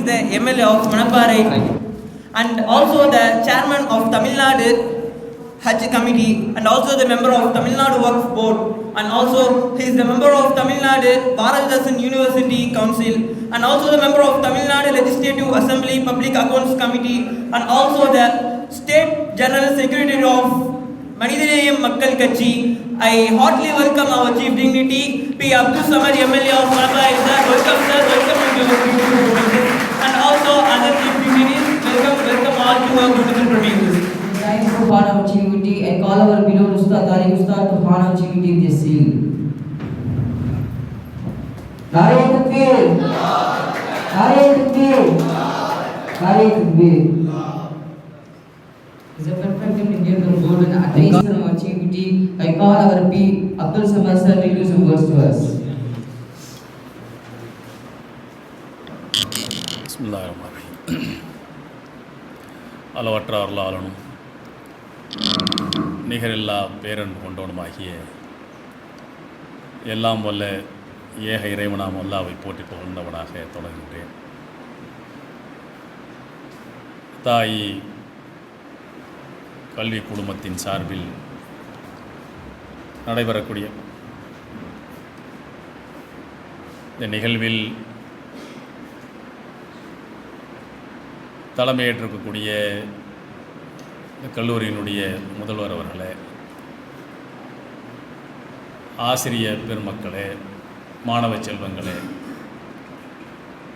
is the MLA of Manaparai and also the chairman of Tamil Nadu Hajj Committee and also the member of Tamil Nadu Works Board and also he is the member of Tamil Nadu Bharatidasan University Council and also the member of Tamil Nadu Legislative Assembly Public Accounts Committee and also the State General Secretary of Manidaneyam Makkal Kachi. I heartily welcome our chief dignity P. Abdul Samad MLA of Manaparai sir. Welcome sir, welcome and also other chief dignitaries. Welcome, welcome all to our beautiful premises. Thanks for part of GVT and call our below, Ustad Tariq Ustad to part of GVT this year. नारे तकबीर नारे तकबीर नारे तकबीर is a perfect in Indian from golden. At of our chief I call our P. Abdul Samad sir to use a verse to us. பிஸ்மில்லாஹ் ரஹ்மான் அளவற்ற அருளாளனும் நிகரில்லா பேரன்பு கொண்டவனுமாகிய எல்லாம் வல்ல ஏக இறைவனாம் அல்லாவை போட்டி புகழ்ந்தவனாக தொடங்குகின்றேன் தாய் கல்வி குழுமத்தின் சார்பில் நடைபெறக்கூடிய இந்த நிகழ்வில் தலைமையேற்றிருக்கக்கூடிய இந்த கல்லூரியினுடைய முதல்வர் அவர்களே ஆசிரிய பெருமக்களே மாணவ செல்வங்களே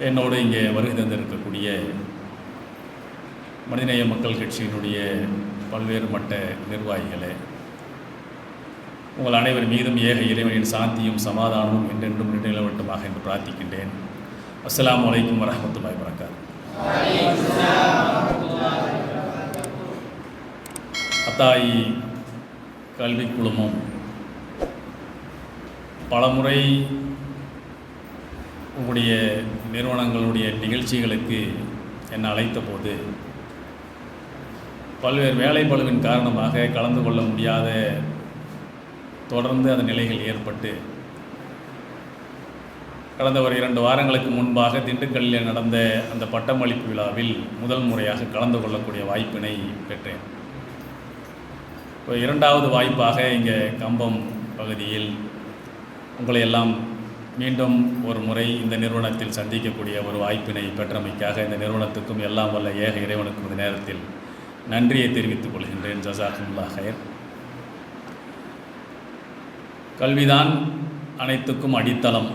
என்னோடு இங்கே வருகை தந்திருக்கக்கூடிய மனிதநேய மக்கள் கட்சியினுடைய பல்வேறு மட்ட நிர்வாகிகளே உங்கள் அனைவர் மீதும் ஏக இறைவனின் சாந்தியும் சமாதானமும் என்றென்றும் நிலவட்டமாக என்று பிரார்த்திக்கின்றேன். அஸ்லாம் அலைக்கும் வரஹ்மத்துல்லாஹி வரகாத் அத்தாயி கல்வி குழுமம். பலமுறை உங்களுடைய நிறுவனங்களுடைய நிகழ்ச்சிகளுக்கு என்னை அழைத்த போது பல்வேறு வேலைப்பழுவின் காரணமாக கலந்து கொள்ள முடியாத தொடர்ந்து அந்த நிலைகள் ஏற்பட்டு கடந்த ஒரு இரண்டு வாரங்களுக்கு முன்பாக திண்டுக்கல்லில் நடந்த அந்த பட்டமளிப்பு விழாவில் முதல் முறையாக கலந்து கொள்ளக்கூடிய வாய்ப்பினை பெற்றேன். இப்போ இரண்டாவது வாய்ப்பாக இங்கே கம்பம் பகுதியில் உங்களை எல்லாம் மீண்டும் ஒரு முறை இந்த நிறுவனத்தில் சந்திக்கக்கூடிய ஒரு வாய்ப்பினை பெற்றமைக்காக இந்த நிறுவனத்துக்கும் எல்லாம் வல்ல ஏக இறைவனுக்கும் இந்த நேரத்தில் நன்றியை தெரிவித்துக் கொள்கின்றேன். ஜசாகுல்லா ஹயர் கல்விதான் அனைத்துக்கும் அடித்தளம்.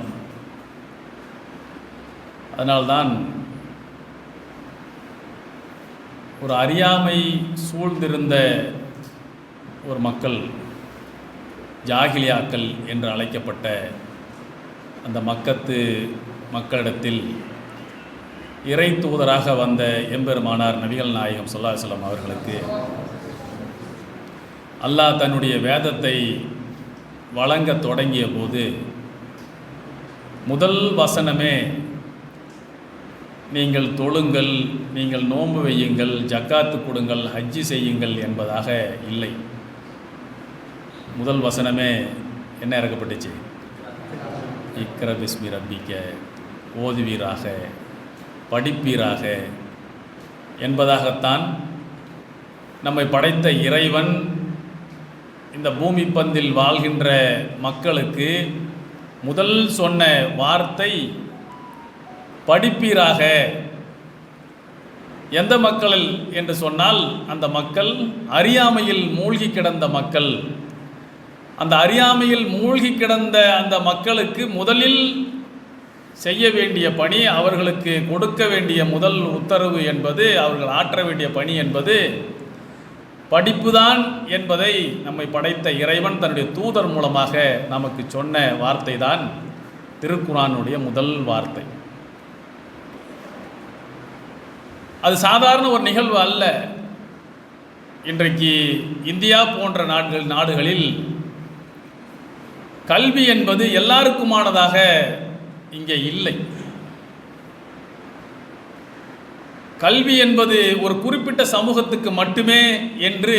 அதனால்தான் ஒரு அறியாமை சூழ்ந்திருந்த ஒரு மக்கள் ஜாகிலியாக்கள் என்று அழைக்கப்பட்ட அந்த மக்கத்து மக்களிடத்தில் இறை தூதராக வந்த எம்பெருமானார் நபிகள் நாயகம் சொல்லாசலம் அவர்களுக்கு அல்லாஹ் தன்னுடைய வேதத்தை வழங்க தொடங்கிய போது முதல் வசனமே நீங்கள் தொழுங்கள் நீங்கள் நோன்பு வையுங்கள் ஜக்காத்து கொடுங்கள் ஹஜ்ஜி செய்யுங்கள் என்பதாக இல்லை. முதல் வசனமே என்ன இறக்கப்பட்டுச்சு? இக்ர பிஸ்மி ரப்பிக்க ஓதுவீராக படிப்பீராக என்பதாகத்தான் நம்மை படைத்த இறைவன் இந்த பூமி பந்தில் வாழ்கின்ற மக்களுக்கு முதல் சொன்ன வார்த்தை படிப்பீராக? எந்த மக்கள் என்று சொன்னால் அந்த மக்கள் அறியாமையில் மூழ்கி கிடந்த மக்கள். அந்த அறியாமையில் மூழ்கி கிடந்த அந்த மக்களுக்கு முதலில் செய்ய வேண்டிய பணி அவர்களுக்கு கொடுக்க வேண்டிய முதல் உத்தரவு என்பது அவர்கள் ஆற்ற வேண்டிய பணி என்பது படிப்புதான் என்பதை நம்மை படைத்த இறைவன் தன்னுடைய தூதர் மூலமாக நமக்கு சொன்ன வார்த்தை தான் திருக்குறானுடைய முதல் வார்த்தை. அது சாதாரண ஒரு நிகழ்வு அல்ல. இன்றைக்கு இந்தியா போன்ற நாடுகள் நாடுகளில் கல்வி என்பது எல்லாருக்குமானதாக இங்கே இல்லை. கல்வி என்பது ஒரு குறிப்பிட்ட சமூகத்துக்கு மட்டுமே என்று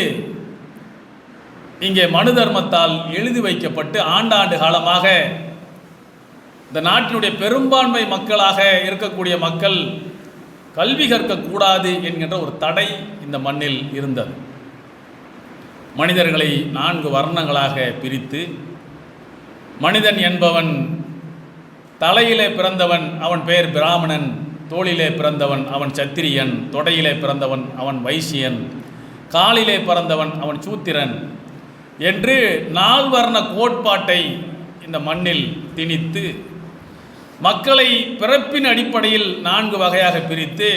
இங்கே மனு தர்மத்தால் எழுதி வைக்கப்பட்டு ஆண்டாண்டு காலமாக இந்த நாட்டினுடைய பெரும்பான்மை மக்களாக இருக்கக்கூடிய மக்கள் கல்வி கற்கக்கூடாது என்கின்ற ஒரு தடை இந்த மண்ணில் இருந்தது. மனிதர்களை நான்கு வர்ணங்களாக பிரித்து மனிதன் என்பவன் தலையிலே பிறந்தவன் அவன் பெயர் பிராமணன் தோளிலே பிறந்தவன் அவன் சத்திரியன் தொடையிலே பிறந்தவன் அவன் வைசியன் காலிலே பிறந்தவன் அவன் சூத்திரன் என்று நால்வர்ண கோட்பாட்டை இந்த மண்ணில் திணித்து மக்களை பிறப்பின் அடிப்படையில் நான்கு வகையாக பிரித்து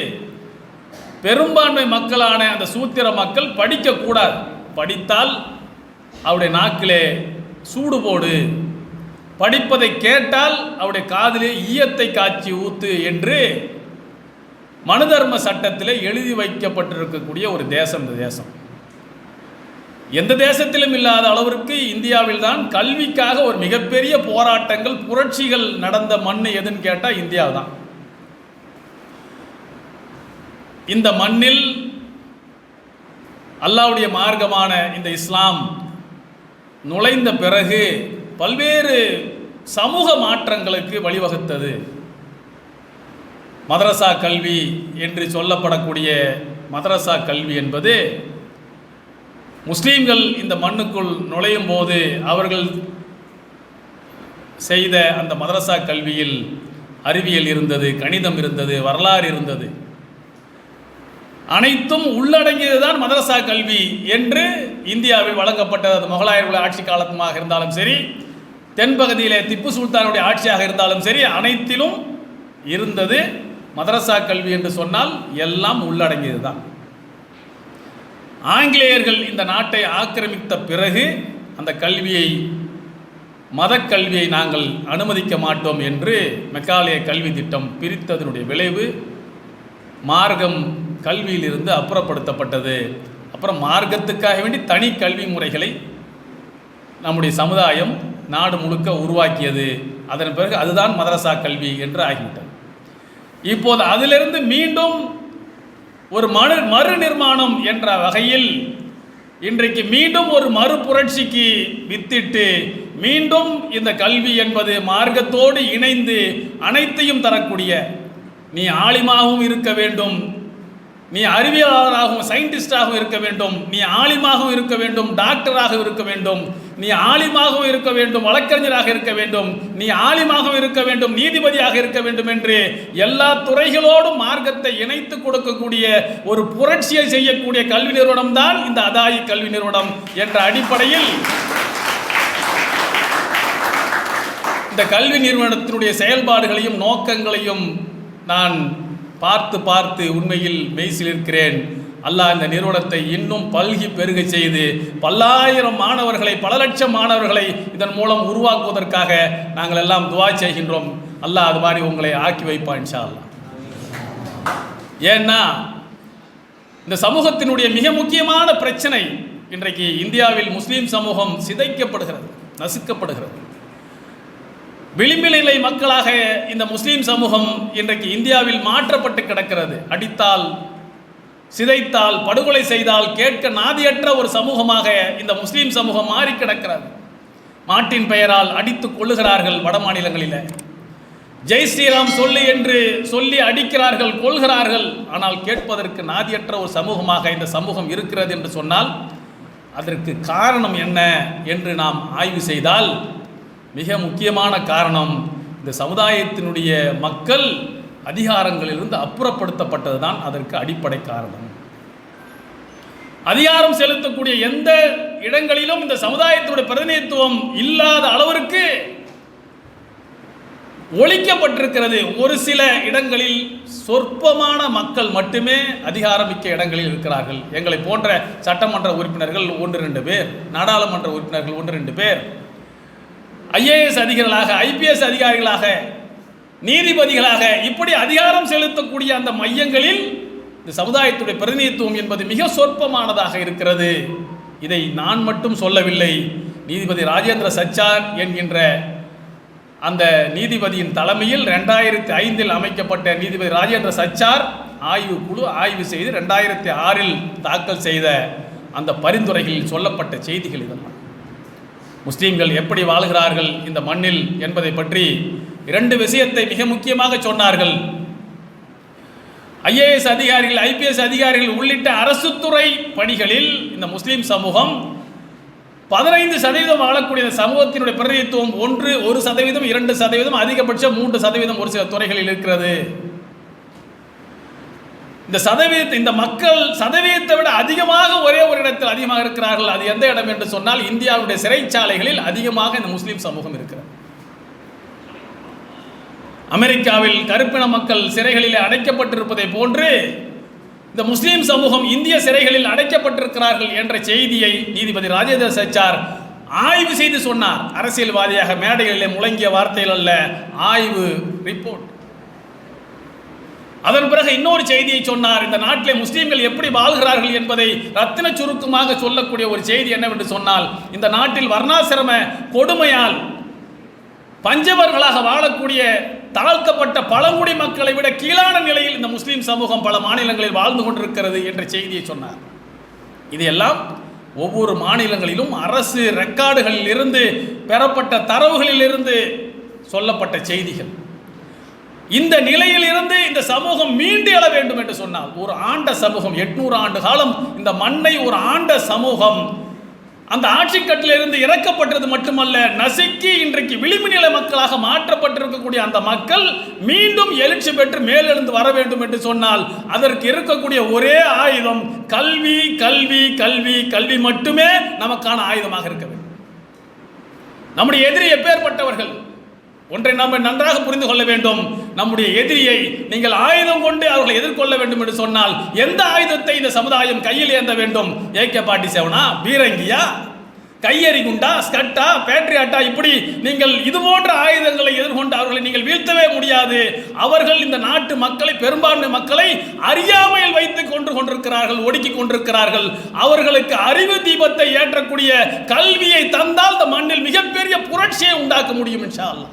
பெரும்பான்மை மக்களான அந்த சூத்திர மக்கள் படிக்கக்கூடாது படித்தால் அவருடைய நாக்கிலே சூடு போடு. படிப்பதை கேட்டால் அவருடைய காதிலே ஈயத்தை காய்ச்சி ஊத்து என்று மனுதர்ம சட்டத்தில் எழுதி வைக்கப்பட்டிருக்கக்கூடிய ஒரு தேசம் இந்த தேசம். எந்த தேசத்திலும் இல்லாத அளவிற்கு இந்தியாவில் தான் கல்விக்காக ஒரு மிகப்பெரிய போராட்டங்கள் புரட்சிகள் நடந்த மண் எதுன்னு கேட்டால் இந்தியா தான் இந்த மண்ணில் அல்லாவுடைய மார்க்கமான இந்த இஸ்லாம் நுழைந்த பிறகு பல்வேறு சமூக மாற்றங்களுக்கு வழிவகுத்தது. மதரசா கல்வி என்று சொல்லப்படக்கூடிய மதரசா கல்வி என்பது முஸ்லீம்கள் இந்த மண்ணுக்குள் நுழையும் போது அவர்கள் செய்த அந்த மதரசா கல்வியில் அறிவியல் இருந்தது கணிதம் இருந்தது வரலாறு இருந்தது. அனைத்தும் உள்ளடங்கியது தான் மதரசா கல்வி என்று இந்தியாவில் வழங்கப்பட்டது. அது முகலாயர்கள் ஆட்சி காலமாக இருந்தாலும் சரி தென்பகுதியிலே திப்பு சுல்தானுடைய ஆட்சியாக இருந்தாலும் சரி அனைத்திலும் இருந்தது மதரசா கல்வி என்று சொன்னால் எல்லாம் உள்ளடங்கியது தான் ஆங்கிலேயர்கள் இந்த நாட்டை ஆக்கிரமித்த பிறகு அந்த கல்வியை மதக் கல்வியை நாங்கள் அனுமதிக்க மாட்டோம் என்று மெக்காலய கல்வி திட்டம் பிரித்ததனுடைய விளைவு மார்க்கம் கல்வியிலிருந்து அப்புறப்படுத்தப்பட்டது. அப்புறம் மார்க்கத்துக்காக வேண்டி தனி கல்வி முறைகளை நம்முடைய சமுதாயம் நாடு முழுக்க உருவாக்கியது. அதன் பிறகு அதுதான் மதரசா கல்வி என்று ஆகிவிட்டது. இப்போது அதிலிருந்து மீண்டும் ஒரு மறு மறு நிர்மாணம் என்ற வகையில் இன்றைக்கு மீண்டும் ஒரு மறுபுரட்சிக்கு வித்திட்டு மீண்டும் இந்த கல்வி என்பது மார்க்கத்தோடு இணைந்து அனைத்தையும் தரக்கூடிய நீ ஆலிமாகவும் இருக்க வேண்டும். நீ அறிவியலாளராகவும் சயின்டிஸ்டாகவும் இருக்க வேண்டும். நீ ஆலிமாகவும் இருக்க வேண்டும். டாக்டராகவும் இருக்க வேண்டும். நீ ஆலிமாகவும் இருக்க வேண்டும். வழக்கறிஞராக இருக்க வேண்டும். நீ ஆலிமாகவும் இருக்க வேண்டும். நீதிபதியாக இருக்க வேண்டும் என்று எல்லா துறைகளோடும் மார்க்கத்தை இணைத்து கொடுக்கக்கூடிய ஒரு புரட்சியை செய்யக்கூடிய கல்வி நிறுவனம் தான் இந்த அதாயி கல்வி நிறுவனம் என்ற அடிப்படையில் இந்த கல்வி நிறுவனத்தினுடைய செயல்பாடுகளையும் நோக்கங்களையும் நான் பார்த்து பார்த்து உண்மையில் மெய்சிலிருக்கிறேன். அல்லாஹ் இந்த நிறுவனத்தை இன்னும் பல்கி பெருக செய்து பல்லாயிரம் மாணவர்களை பல லட்சம் மாணவர்களை இதன் மூலம் உருவாக்குவதற்காக நாங்கள் எல்லாம் துவா செய்கின்றோம். அல்லாஹ் அது மாதிரி உங்களை ஆக்கி வைப்பான் இன்ஷா ஏன்னா இந்த சமூகத்தினுடைய மிக முக்கியமான பிரச்சனை இன்றைக்கு இந்தியாவில் முஸ்லீம் சமூகம் சிதைக்கப்படுகிறது நசுக்கப்படுகிறது. விளிம்பிலை மக்களாக இந்த முஸ்லீம் சமூகம் இன்றைக்கு இந்தியாவில் மாற்றப்பட்டு கிடக்கிறது. அடித்தால் சிதைத்தால் படுகொலை செய்தால் கேட்க நாதியற்ற ஒரு சமூகமாக இந்த முஸ்லீம் சமூகம் மாறி கிடக்கிறது. மாட்டின் பெயரால் அடித்து கொள்ளுகிறார்கள் வட மாநிலங்களில். ஜெய் ஸ்ரீராம் சொல்லு என்று சொல்லி அடிக்கிறார்கள் கொள்கிறார்கள் ஆனால் கேட்பதற்கு நாதியற்ற ஒரு சமூகமாக இந்த சமூகம் இருக்கிறது என்று சொன்னால் அதற்கு காரணம் என்ன என்று நாம் ஆய்வு செய்தால் மிக முக்கியமான காரணம் இந்த சமுதாயத்தினுடைய மக்கள் அதிகாரங்களிலிருந்து அப்புறப்படுத்தப்பட்டது தான் அதற்கு அடிப்படை காரணம். அதிகாரம் செலுத்தக்கூடிய எந்த இடங்களிலும் இந்த சமுதாயத்தினுடைய பிரதிநிதித்துவம் இல்லாத அளவிற்கு ஒழிக்கப்பட்டிருக்கிறது. ஒரு சில இடங்களில் சொற்பமான மக்கள் மட்டுமே அதிகாரமிக்க இடங்களில் இருக்கிறார்கள். எங்களை போன்ற சட்டமன்ற உறுப்பினர்கள் ஒன்று ரெண்டு பேர் நாடாளுமன்ற உறுப்பினர்கள் ஒன்று ரெண்டு பேர். ஐஏஎஸ் அதிகாரிகளாக ஐபிஎஸ் அதிகாரிகளாக நீதிபதிகளாக இப்படி அதிகாரம் செலுத்தக்கூடிய அந்த மையங்களில் இந்த சமுதாயத்துடைய பிரதிநிதித்துவம் என்பது மிக சொற்பமானதாக இருக்கிறது. இதை நான் மட்டும் சொல்லவில்லை. நீதிபதி ராஜேந்திர சச்சார் என்கின்ற அந்த நீதிபதியின் தலைமையில் ரெண்டாயிரத்தி ஐந்தில் அமைக்கப்பட்ட நீதிபதி ராஜேந்திர சச்சார் ஆய்வு குழு ஆய்வு செய்து ரெண்டாயிரத்தி ஆறில் தாக்கல் செய்த அந்த பரிந்துரைகளில் சொல்லப்பட்ட செய்திகள் இதெல்லாம் முஸ்லீம்கள் எப்படி வாழ்கிறார்கள் இந்த மண்ணில் என்பதை பற்றி இரண்டு விஷயத்தை மிக முக்கியமாக சொன்னார்கள். ஐஏஎஸ் அதிகாரிகள் ஐபிஎஸ் அதிகாரிகள் உள்ளிட்ட அரசு துறை பணிகளில் இந்த முஸ்லீம் சமூகம் பதினைந்து சதவீதம் வாழக்கூடிய சமூகத்தினுடைய பிரதிநிதித்துவம் ஒன்று ஒரு சதவீதம் இரண்டு சதவீதம் அதிகபட்சம் மூன்று சதவீதம் ஒரு சில துறைகளில் இருக்கிறது. இந்த சதவீதத்தை இந்த மக்கள் சதவீதத்தை விட அதிகமாக ஒரே ஒரு இடத்தில் அதிகமாக இருக்கிறார்கள். அது எந்த இடம் என்று சொன்னால் இந்தியாவுடைய சிறைச்சாலைகளில் அதிகமாக இந்த முஸ்லீம் சமூகம் இருக்கிறது. அமெரிக்காவில் கருப்பின மக்கள் சிறைகளிலே அடைக்கப்பட்டிருப்பதை போன்று இந்த முஸ்லீம் சமூகம் இந்திய சிறைகளில் அடைக்கப்பட்டிருக்கிறார்கள் என்ற செய்தியை நீதிபதி ராஜேந்திர சச்சார் ஆய்வு செய்து சொன்னார். அரசியல்வாதியாக மேடைகளிலே முழங்கிய வார்த்தைகள் அல்ல ஆய்வு ரிப்போர்ட் அதன் பிறகு இன்னொரு செய்தியை சொன்னார். இந்த நாட்டிலே முஸ்லீம்கள் எப்படி வாழ்கிறார்கள் என்பதை ரத்தின சுருக்கமாக சொல்லக்கூடிய ஒரு செய்தி என்னவென்று சொன்னால் இந்த நாட்டில் வர்ணாசிரம கொடுமையால் பஞ்சவர்களாக வாழக்கூடிய தாழ்த்தப்பட்ட பழங்குடி மக்களை விட கீழான நிலையில் இந்த முஸ்லீம் சமூகம் பல மாநிலங்களில் வாழ்ந்து கொண்டிருக்கிறது என்ற செய்தியை சொன்னார். இதையெல்லாம் ஒவ்வொரு மாநிலங்களிலும் அரசு ரெக்கார்டுகளில் இருந்து பெறப்பட்ட தரவுகளில் இருந்து சொல்லப்பட்ட செய்திகள். இந்த நிலையில் இருந்து இந்த சமூகம் மீண்டு எழ வேண்டும் என்று சொன்னால் ஒரு ஆண்ட சமூகம் எட்நூறு ஆண்டு காலம் இந்த மண்ணை ஒரு ஆண்ட சமூகம். அந்த ஆட்சிக்கட்டிலிருந்து இறக்கப்பட்டது மட்டுமல்ல நசுக்கி இன்றைக்கு விளிம்பு நிலை மக்களாக மாற்றப்பட்டிருக்கக்கூடிய அந்த மக்கள் மீண்டும் எழுச்சி பெற்று மேலெழுந்து வர வேண்டும் என்று சொன்னால் அதற்கு இருக்கக்கூடிய ஒரே ஆயுதம் கல்வி கல்வி கல்வி கல்வி மட்டுமே நமக்கான ஆயுதமாக இருக்க வேண்டும். நம்முடைய எதிரி எப்பேற்பட்டவர்கள் ஒன்றை நாம் நன்றாக புரிந்து கொள்ள வேண்டும். நம்முடைய எதிரியை நீங்கள் ஆயுதம் கொண்டு அவர்களை எதிர்கொள்ள வேண்டும் என்று சொன்னால் எந்த ஆயுதத்தை இந்த சமுதாயம் கையில் ஏந்த வேண்டும்? ஏகே பாட்டி சேவனா பீரங்கியா கையெறி குண்டா ஸ்கட்டா பேட்ரியாட்டா இப்படி நீங்கள் இது போன்ற ஆயுதங்களை எதிர்கொண்டு அவர்களை நீங்கள் வீழ்த்தவே முடியாது. அவர்கள் இந்த நாட்டு மக்களை பெரும்பான்மை மக்களை அறியாமையில் வைத்துக் கொண்டு கொண்டிருக்கிறார்கள் ஒடுக்கி கொண்டிருக்கிறார்கள். அவர்களுக்கு அறிவு தீபத்தை ஏற்றக்கூடிய கல்வியை தந்தால் இந்த மண்ணில் மிகப்பெரிய புரட்சியை உண்டாக்க முடியும் இன்ஷா அல்லாஹ்.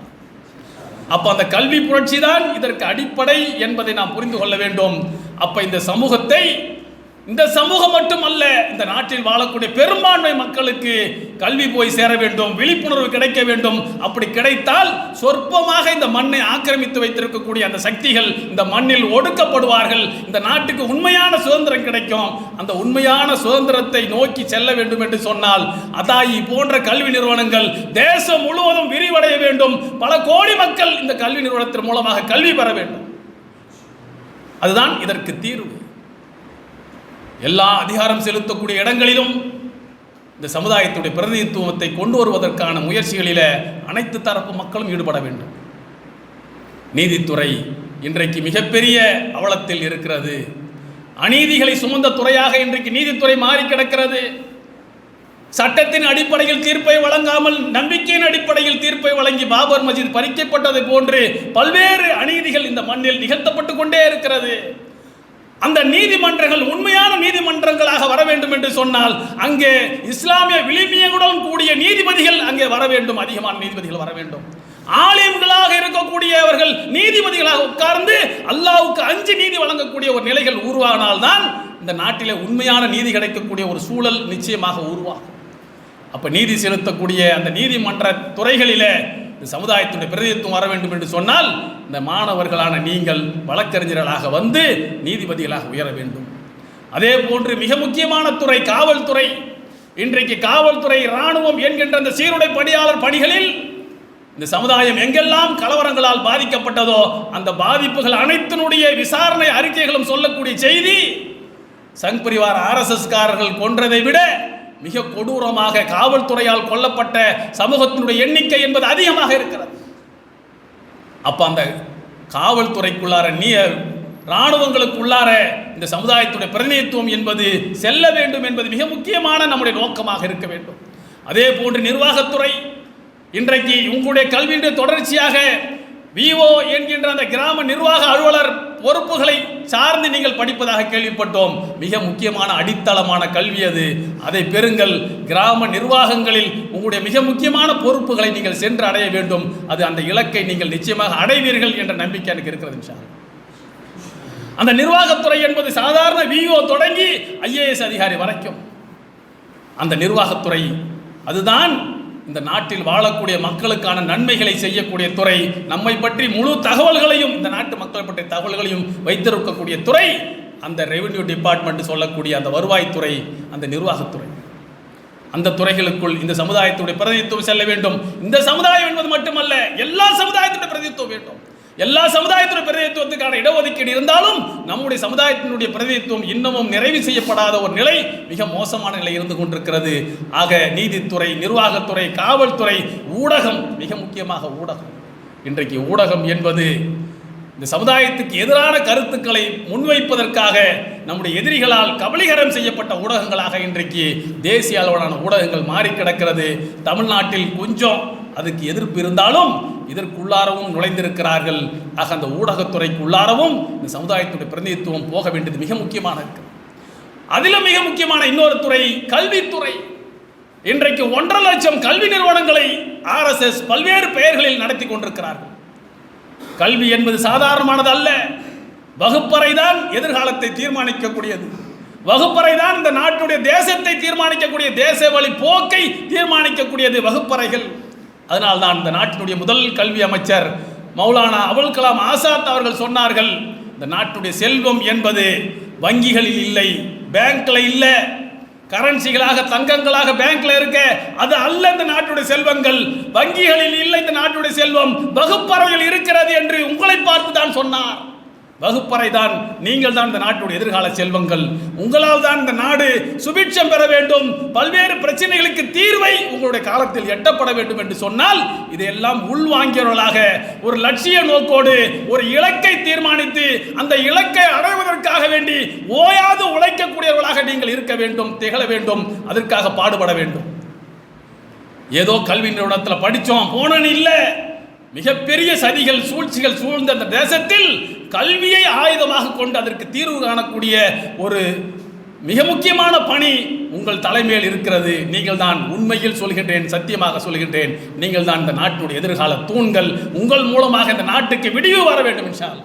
அப்போ அந்த கல்வி புரட்சி தான் இதற்கு அடிப்படை என்பதை நாம் புரிந்து கொள்ள வேண்டும். அப்போ இந்த சமூகத்தை இந்த சமூகம் மட்டுமல்ல இந்த நாட்டில் வாழக்கூடிய பெரும்பான்மை மக்களுக்கு கல்வி போய் சேர வேண்டும் விழிப்புணர்வு கிடைக்க வேண்டும். அப்படி கிடைத்தால் சொற்பமாக இந்த மண்ணை ஆக்கிரமித்து வைத்திருக்கக்கூடிய அந்த சக்திகள் இந்த மண்ணில் ஒடுக்கப்படுவார்கள். இந்த நாட்டுக்கு உண்மையான சுதந்திரம் கிடைக்கும். அந்த உண்மையான சுதந்திரத்தை நோக்கி செல்ல வேண்டும் என்று சொன்னால் அதாயி போன்ற கல்வி நிறுவனங்கள் தேசம் முழுவதும் விரிவடைய வேண்டும். பல கோடி மக்கள் இந்த கல்வி நிறுவனத்தின் மூலமாக கல்வி பெற வேண்டும். அதுதான் இதற்கு தீர்வு. எல்லா அதிகாரம் செலுத்தக்கூடிய இடங்களிலும் இந்த சமுதாயத்துடைய பிரதிநிதித்துவத்தை கொண்டு வருவதற்கான முயற்சிகளில் அனைத்து தரப்பு மக்களும் ஈடுபட வேண்டும். நீதித்துறை இன்றைக்கு மிகப்பெரிய அவலத்தில் இருக்கிறது. அநீதிகளை சுமந்த துறையாக இன்றைக்கு நீதித்துறை மாறி கிடக்கிறது. சட்டத்தின் அடிப்படையில் தீர்ப்பை வழங்காமல் நம்பிக்கையின் அடிப்படையில் தீர்ப்பை வழங்கி பாபர் மஜித் பறிக்கப்பட்டதை போன்று பல்வேறு அநீதிகள் இந்த மண்ணில் நிகழ்த்தப்பட்டு கொண்டே இருக்கிறது. அந்த நீதிமன்றங்கள் உண்மையான நீதிமன்றங்களாக வர வேண்டும் என்று சொன்னால் அங்கே இஸ்லாமிய விளிமியங்களுடன் கூடிய நீதிபதிகள் அங்கே வர வேண்டும் அதிகமான நீதிபதிகள் வர வேண்டும். ஆலிம்களாக இருக்கக்கூடியவர்கள் நீதிபதிகளாக உட்கார்ந்து அல்லாவுக்கு அஞ்சு நீதி வழங்கக்கூடிய ஒரு நிலைகள் உருவானால்தான் இந்த நாட்டிலே உண்மையான நீதி கிடைக்கக்கூடிய ஒரு சூழல் நிச்சயமாக உருவாகும். அப்போ நீதி செலுத்தக்கூடிய அந்த நீதிமன்ற துறைகளிலே இந்த சமுதாயத்துடைய பிரதிநிதித்துவம் வர வேண்டும் என்று சொன்னால் இந்த மாணவர்களான நீங்கள் வழக்கறிஞர்களாக வந்து நீதிபதிகளாக உயர வேண்டும். அதே போன்று மிக முக்கியமான துறை காவல்துறை. இன்றைக்கு காவல்துறை இராணுவம் என்கின்ற அந்த சீருடை பணியாளர் பணிகளில் இந்த சமுதாயம் எங்கெல்லாம் கலவரங்களால் பாதிக்கப்பட்டதோ அந்த பாதிப்புகள் அனைத்தினுடைய விசாரணை அறிக்கைகளும் சொல்லக்கூடிய செய்தி சங் பரிவார் ஆர்எஸ்எஸ்காரர்கள் கொன்றதை விட மிக கொடூரமாக காவல்துறையால் கொல்லப்பட்ட சமூகத்தினுடைய எண்ணிக்கை என்பது அதிகமாக இருக்கிறது. அப்ப அந்த காவல்துறைக்குள்ளார நீ இராணுவங்களுக்குள்ளார இந்த சமுதாயத்துடைய பிரதிநிதித்துவம் என்பது செல்ல வேண்டும் என்பது மிக முக்கியமான நம்முடைய நோக்கமாக இருக்க வேண்டும். அதே போன்று நிர்வாகத்துறை இன்றைக்கு உங்களுடைய கல்வியின் தொடர்ச்சியாக விஓ என்கின்ற அந்த கிராம நிர்வாக அலுவலர் பொறுப்புகளை சார்ந்து நீங்கள் படிப்பதாக கேள்விப்பட்டோம். மிக முக்கியமான அடித்தளமான கல்வி அது. அதை பெறுங்கள். கிராம நிர்வாகங்களில் உங்களுடைய மிக முக்கியமான பொறுப்புகளை நீங்கள் சென்று அடைய வேண்டும். அது அந்த இலக்கை நீங்கள் நிச்சயமாக அடைவீர்கள் என்ற நம்பிக்கை எனக்கு இருக்கிறது சார் அந்த நிர்வாகத்துறை என்பது சாதாரண விஓ தொடங்கி ஐஏஎஸ் அதிகாரி வரைக்கும். அந்த நிர்வாகத்துறை அதுதான் இந்த நாட்டில் வாழக்கூடிய மக்களுக்கான நன்மைகளை செய்யக்கூடிய துறை நம்மை பற்றி முழு தகவல்களையும் இந்த நாட்டு மக்களை பற்றிய தகவல்களையும் வைத்திருக்கக்கூடிய துறை அந்த ரெவென்யூ டிபார்ட்மெண்ட் சொல்லக்கூடிய அந்த வருவாய்த்துறை அந்த நிர்வாகத்துறை. அந்த துறைகளுக்குள் இந்த சமுதாயத்துடைய பிரதிநிதித்துவம் செல்ல வேண்டும். இந்த சமுதாயம் என்பது மட்டுமல்ல எல்லா சமுதாயத்துடைய பிரதிநிதித்துவம் வேண்டும். எல்லா சமுதாயத்துடைய பிரதிநிதித்துவத்துக்கான இடஒதுக்கீடு இருந்தாலும் நம்முடைய சமுதாயத்தினுடைய பிரதிநிதித்துவம் இன்னமும் நிறைவு செய்யப்படாத ஒரு நிலை மிக மோசமான நிலை இருந்து கொண்டிருக்கிறது. ஆக நீதித்துறை நிர்வாகத்துறை காவல்துறை ஊடகம் மிக முக்கியமாக ஊடகம். இன்றைக்கு ஊடகம் என்பது இந்த சமுதாயத்துக்கு எதிரான கருத்துக்களை முன்வைப்பதற்காக நம்முடைய எதிரிகளால் கபலீகரம் செய்யப்பட்ட ஊடகங்களாக இன்றைக்கு தேசிய அளவிலான ஊடகங்கள் மாறி கிடக்கிறது தமிழ்நாட்டில் கொஞ்சம் அதுக்கு எதிர்ப்பு இருந்தாலும் இதற்குள்ளாரவும் நுழைந்திருக்கிறார்கள். ஆக அந்த ஊடகத்துறைக்குள்ளாரவும் இந்த சமுதாயத்துடைய பிரதிநிதித்துவம் போக வேண்டியது மிக முக்கியமான இருக்கு. அதிலும் மிக முக்கியமான இன்னொரு துறை கல்வித்துறை. இன்றைக்கு ஒன்றரை லட்சம் கல்வி நிறுவனங்களை ஆர்எஸ்எஸ் பல்வேறு பெயர்களில் நடத்தி கொண்டிருக்கிறார்கள். கல்வி என்பது சாதாரணமானது அல்ல. வகுப்பறை தான் எதிர்காலத்தை தீர்மானிக்கக்கூடியது. வகுப்பறை தான் இந்த நாட்டுடைய தேசத்தை தீர்மானிக்கக்கூடிய தேச வழி போக்கை தீர்மானிக்கக்கூடியது வகுப்பறைகள். அதனால்தான் இந்த நாட்டினுடைய முதல் கல்வி அமைச்சர் மௌலானா அபுல் கலாம் ஆசாத் அவர்கள் சொன்னார்கள் இந்த நாட்டுடைய செல்வம் என்பது வங்கிகளில் இல்லை பேங்க்ல இல்லை கரன்சிகளாக தங்கங்களாக பேங்க்ல இருக்க அது அல்ல இந்த நாட்டுடைய செல்வங்கள். வங்கிகளில் இல்லை இந்த நாட்டுடைய செல்வம் வகுப்பறையில் இருக்கிறது என்று உங்களை பார்த்து தான் சொன்னார். வகுப்பறை தான் நீங்கள் தான் இந்த நாட்டுடைய எதிர்கால செல்வங்கள். உங்களால் தான் இந்த நாடு சுபிட்சம் பெற வேண்டும். பல்வேறு பிரச்சனைகளுக்கு தீர்வை உங்களுடைய காலத்தில் எட்டப்பட வேண்டும் என்று சொன்னால் இதையெல்லாம் உள்வாங்கியவர்களாக ஒரு லட்சிய நோக்கோடு ஒரு இலக்கை தீர்மானித்து அந்த இலக்கை அடைவதற்காக வேண்டி ஓயாது உழைக்கக்கூடியவர்களாக நீங்கள் இருக்க வேண்டும் திகழ வேண்டும் அதற்காக பாடுபட வேண்டும். ஏதோ கல்வி நிறுவனத்தில் படித்தோம் போனன்னு இல்லை. மிகப்பெரிய சதிகள் சூழ்ச்சிகள் சூழ்ந்த அந்த தேசத்தில் கல்வியை ஆயுதமாக கொண்டு அதற்கு தீர்வு காணக்கூடிய ஒரு மிக முக்கியமான பணி உங்கள் தலைமையில் இருக்கிறது. நீங்கள் தான் உண்மையில் சொல்கின்றேன் சத்தியமாக சொல்கின்றேன். நீங்கள் தான் இந்த நாட்டினுடைய எதிர்கால தூண்கள். உங்கள் மூலமாக இந்த நாட்டுக்கு விடிவு வர வேண்டும் என்றால்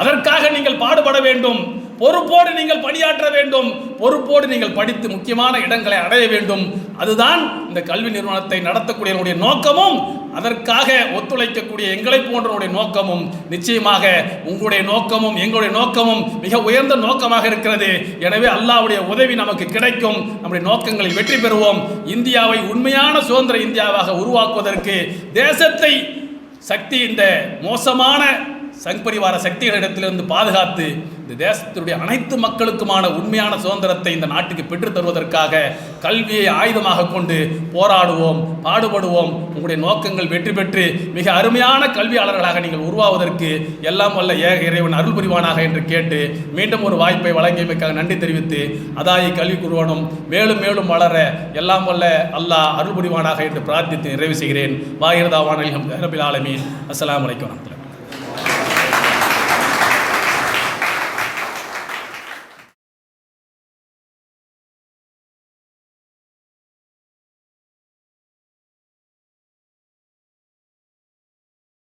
அதற்காக நீங்கள் பாடுபட வேண்டும். பொறுப்போடு நீங்கள் பணியாற்ற வேண்டும். பொறுப்போடு நீங்கள் படித்து முக்கியமான இடங்களை அடைய வேண்டும். அதுதான் இந்த கல்வி நிறுவனத்தை நடத்தக்கூடிய நோக்கமும் அதற்காக ஒத்துழைக்கக்கூடிய எங்களை போன்றவருடைய நோக்கமும் நிச்சயமாக உங்களுடைய நோக்கமும் எங்களுடைய நோக்கமும் மிக உயர்ந்த நோக்கமாக இருக்கிறது. எனவே அல்லாஹ்வுடைய உதவி நமக்கு கிடைக்கும். நம்முடைய நோக்கங்களில் வெற்றி பெறுவோம். இந்தியாவை உண்மையான சுதந்திர இந்தியாவாக உருவாக்குவதற்கு தேசத்தை சக்தி இந்த மோசமான சங் பரிவார சக்திகளிடத்திலிருந்து பாதுகாத்து இந்த தேசத்தினுடைய அனைத்து மக்களுக்குமான உண்மையான சுதந்திரத்தை இந்த நாட்டுக்கு பெற்றுத் தருவதற்காக கல்வியை ஆயுதமாக கொண்டு போராடுவோம் பாடுபடுவோம். உங்களுடைய நோக்கங்கள் வெற்றி பெற்று மிக அருமையான கல்வியாளர்களாக நீங்கள் உருவாவதற்கு எல்லாம் வல்ல ஏக இறைவன் அருள் புரிவானாக என்று கேட்டு மீண்டும் ஒரு வாய்ப்பை வழங்கியமைக்காக நன்றி தெரிவித்து அதாயி கல்வி குருவனும் மேலும் மேலும் வளர எல்லாம் வல்ல அல்லாஹ் அருள் புரிவானாக என்று பிரார்த்தித்து நிறைவு செய்கிறேன். வாயிரதா வானலிகம் ரபில் ஆலமீன். அஸ்ஸலாமு